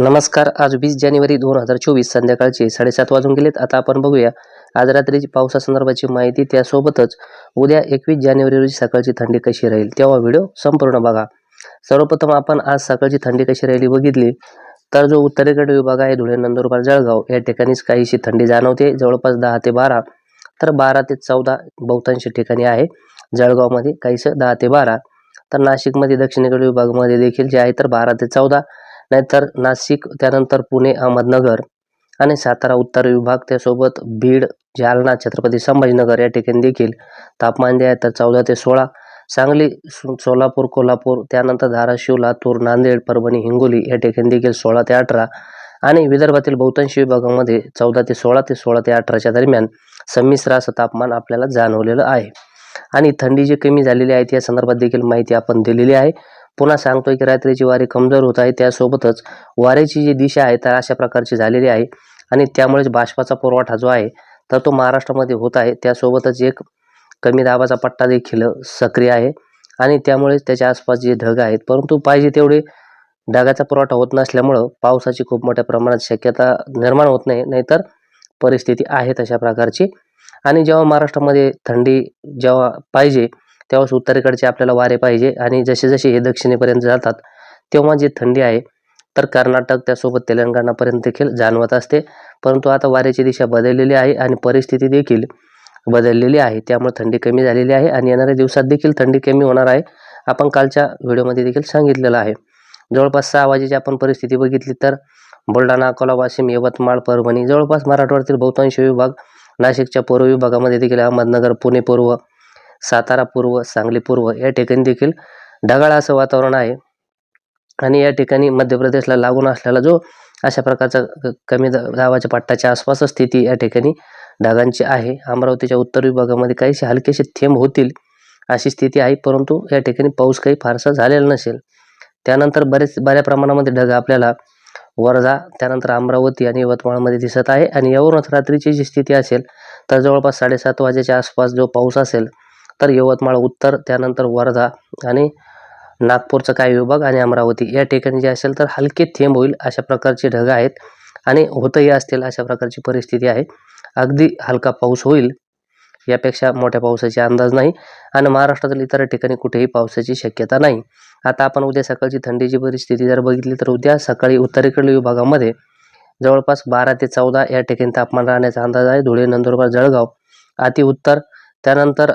नमस्कार आज वीस जानेवारी दोन हजार चोवीस संध्याकाळचे साडेसात वाजून गेलेत. आता आपण बघूया आज रात्रीची पावसासंदर्भाची माहिती त्यासोबतच उद्या एकवीस जानेवारी रोजी सकाळची थंडी कशी राहील तेव्हा व्हिडिओ संपूर्ण बघा. सर्वप्रथम आपण आज सकाळची थंडी कशी राहिली बघितली तर जो उत्तरेकडील विभाग आहे धुळे नंदुरबार जळगाव या ठिकाणीच काहीशी थंडी जाणवते. जवळपास दहा ते बारा तर बारा ते चौदा बहुतांश ठिकाणी आहे. जळगावमध्ये काहीसं दहा ते बारा तर नाशिकमध्ये दक्षिणेकडील विभागामध्ये देखील जे आहे तर बारा ते चौदा नाहीतर नाशिक त्यानंतर पुणे अहमदनगर आणि सातारा उत्तर विभाग. त्यासोबत बीड जालना छत्रपती संभाजीनगर या ठिकाणी देखील तापमान जे आहे तर चौदा ते सोळा. सांगली सोलापूर कोल्हापूर त्यानंतर धाराशिव लातूर नांदेड परभणी हिंगोली या ठिकाणी देखील सोळा ते अठरा. आणि विदर्भातील बहुतांश विभागामध्ये चौदा ते सोळा ते सोळा ते अठराच्या दरम्यान संमिश्र असं तापमान आपल्याला जाणवलेलं आहे. आणि थंडी जी कमी झालेली आहे त्या संदर्भात देखील माहिती आपण दिलेली आहे. पुन्हा सांगतोय की रात्रीची वारे कमजोर होत आहे. त्यासोबतच वाऱ्याची जी दिशा आहे तर अशा प्रकारची झालेली आहे आणि त्यामुळेच बाष्पाचा पुरवठा जो आहे तर तो महाराष्ट्रामध्ये होत आहे. त्यासोबतच एक कमी दाबाचा पट्टा देखील सक्रिय आहे आणि त्यामुळेच त्याच्या आसपास जे ढग आहेत परंतु पाहिजे तेवढे ढगाचा पुरवठा होत नसल्यामुळं पावसाची खूप मोठ्या प्रमाणात शक्यता निर्माण होत नाही नाहीतर परिस्थिती आहे तशा प्रकारची. आणि जेव्हा महाराष्ट्रामध्ये थंडी जेव्हा पाहिजे तेव्हाच उत्तरेकडचे आपल्याला वारे पाहिजे. आणि जसे जसे हे दक्षिणेपर्यंत जातात तेव्हा जी थंडी आहे तर कर्नाटक त्यासोबत तेलंगणापर्यंत देखील जाणवत असते. परंतु आता वाऱ्याची दिशा बदललेली आहे आणि परिस्थिती देखील बदललेली आहे. त्यामुळे थंडी कमी झालेली आहे आणि येणाऱ्या दिवसात देखील थंडी कमी होणार आहे आपण कालच्या व्हिडिओमध्ये देखील सांगितलेलं आहे. जवळपास सहा वाजेची आपण परिस्थिती बघितली तर बुलढाणा अकोला वाशिम यवतमाळ परभणी जवळपास मराठवाड्यातील बहुतांश विभाग नाशिकच्या पूर्व विभागामध्ये देखील अहमदनगर पुणे पूर्व सातारा पूर्व सांगली पूर्व या ठिकाणी देखील ढगाळ असं वातावरण आहे. आणि या ठिकाणी मध्य प्रदेशला लागून असलेला जो अशा प्रकारचा कमी दा- दाबाच्या पट्ट्याच्या आसपास स्थिती या ठिकाणी ढगांची आहे. अमरावतीच्या उत्तर विभागामध्ये काहीसे हलकेसे थेंब होतील अशी स्थिती आहे परंतु या ठिकाणी पाऊस काही फारसा झालेला नसेल. त्यानंतर बरेच बऱ्या प्रमाणामध्ये ढग आपल्याला वर्धा त्यानंतर अमरावती आणि यवतमाळमध्ये दिसत आहे. आणि यावरूनच रात्रीची जी स्थिती असेल तर जवळपास साडेसात वाजेच्या आसपास जो पाऊस असेल तर यवतमाळ उत्तर त्यानंतर वर्धा आणि नागपूरचा काही विभाग आणि अमरावती. या ठिकाणी जे असेल तर हलके थेंब होईल अशा प्रकारचे ढग आहेत आणि होतही असतील अशा प्रकारची परिस्थिती आहे. अगदी हलका पाऊस होईल यापेक्षा मोठ्या पावसाचा अंदाज नाही आणि महाराष्ट्रातील इतर ठिकाणी कुठेही पावसाची शक्यता नाही. आता आपण उद्या सकाळची थंडीची परिस्थिती जर बघितली तर उद्या सकाळी उत्तरेकडील विभागामध्ये जवळपास बारा ते चौदा या ठिकाणी तापमान राहण्याचा अंदाज आहे. धुळे नंदुरबार जळगाव अति उत्तर त्यानंतर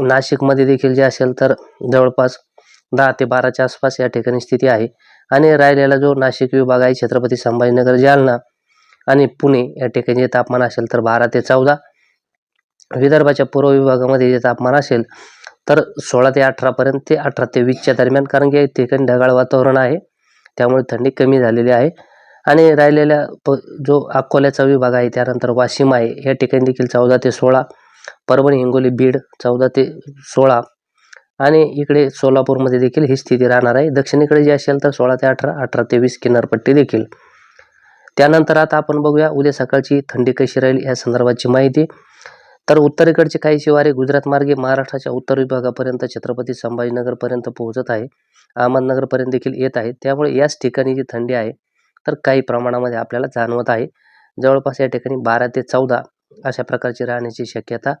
नाशिकमध्ये देखील जे असेल तर जवळपास दहा ते बाराच्या आसपास या ठिकाणी स्थिती आहे. आणि राहिलेला जो नाशिक विभाग आहे छत्रपती संभाजीनगर जालना आणि पुणे या ठिकाणी जे तापमान असेल तर बारा ते चौदा. विदर्भाच्या पूर्व विभागामध्ये जे तापमान असेल तर सोळा ते अठरापर्यंत ते अठरा ते वीसच्या दरम्यान कारण की या ठिकाणी ढगाळ वातावरण आहे. त्यामुळे थंडी कमी झालेली आहे. आणि राहिलेल्या प जो अकोल्याचा विभाग आहे त्यानंतर वाशिम आहे. या ठिकाणी देखील चौदा ते सोळा परभणी हिंगोली बीड चौदा ते सोळा. आणि इकडे सोलापूरमध्ये देखील ही स्थिती राहणार आहे. दक्षिणेकडे जी असेल तर सोळा ते अठरा अठरा ते वीस किनारपट्टी देखील. त्यानंतर आता आपण बघूया उद्या सकाळची थंडी कशी राहील या संदर्भाची माहिती. तर उत्तरेकडचे काही शिवारे गुजरात मार्गे महाराष्ट्राच्या उत्तर विभागापर्यंत छत्रपती संभाजीनगरपर्यंत पोहोचत आहे. अहमदनगरपर्यंत देखील येत आहे. त्यामुळे याच ठिकाणी जी थंडी आहे तर काही प्रमाणामध्ये आपल्याला जाणवत आहे. जवळपास या ठिकाणी बारा ते चौदा अशा प्रकारची राहण्याची शक्यता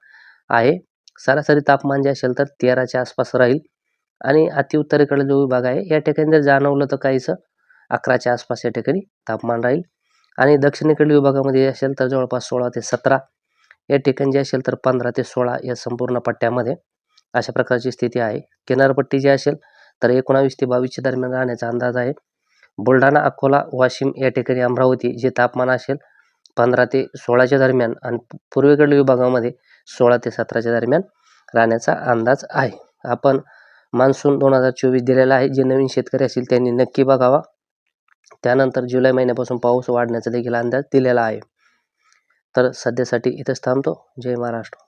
आहे. सरासरी तापमान जे असेल तर तेराच्या आसपास राहील. आणि अतिउत्तरेकडे जो विभाग आहे या ठिकाणी जर जाणवलं तर काहीसं अकराच्या आसपास या ठिकाणी तापमान राहील. आणि दक्षिणेकडील विभागामध्ये असेल तर जवळपास सोळा ते सतरा या ठिकाणी जे असेल तर पंधरा ते सोळा या संपूर्ण पट्ट्यामध्ये अशा प्रकारची स्थिती आहे. किनारपट्टी जी असेल तर एकोणावीस ते बावीसच्या दरम्यान राहण्याचा अंदाज आहे. बुलढाणा अकोला वाशिम या ठिकाणी अमरावती जे तापमान असेल पंधरा ते सोळाच्या दरम्यान आणि पूर्वेकडील विभागामध्ये सोळा ते सतराच्या दरम्यान राहण्याचा अंदाज आहे. आपण मान्सून दोन हजार चोवीस दिलेला आहे. जे नवीन शेतकरी असतील त्यांनी नक्की बघावा. त्यानंतर जुलै महिन्यापासून पाऊस वाढण्याचा देखील अंदाज दिलेला आहे. तर सध्यासाठी इथंच थांबतो. जय महाराष्ट्र.